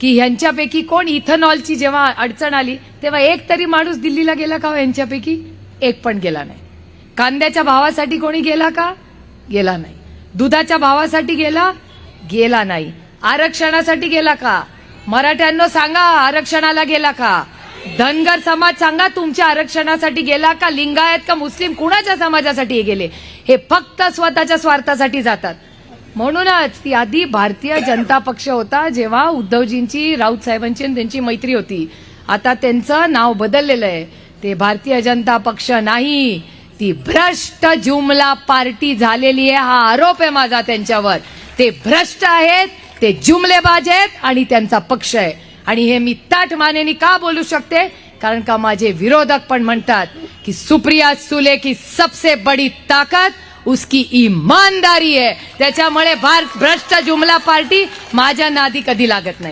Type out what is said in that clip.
की ह्यांच्यापैकी कोण इथेनॉलची जेव्हा अडचण आली तेव्हा एक तरी माणूस दिल्लीला गेला का हो यांच्यापैकी एक पण गेला नाही. कांद्याच्या भावासाठी कोणी गेला का? गेला नाही. दुधाच्या भावासाठी गेला? गेला नाही. आरक्षणासाठी गेला का? मराठ्यांना सांगा आरक्षणाला गेला का? धनगर समाज सांगा तुमच्या आरक्षणासाठी गेला का? लिंगायत का मुस्लिम कुणाच्या समाजासाठी हे गेले? हे फक्त स्वतःच्या स्वार्थासाठी जातात. म्हणूनच ती आधी भारतीय जनता पक्ष होता जेव्हा उद्धवजींची राऊत साहेबांची आणि त्यांची मैत्री होती. आता त्यांचं नाव बदललेलं आहे. ते भारतीय जनता पक्ष नाही ती भ्रष्ट जुमला पार्टी झालेली आहे हा आरोप आहे माझा त्यांच्यावर. ते भ्रष्ट आहेत ते जुमलेबाज आहेत आणि त्यांचा पक्ष आहे. आणि हे मी ताठ मानेनी का बोलू शकते? कारण का माझे विरोधक पण म्हणतात की सुप्रिया सुले की सबसे बडी ताकद उसकी ईमानदारी आहे त्याच्यामुळे भार भ्रष्ट जुमला पार्टी माझ्या नादी कधी लागत नाही.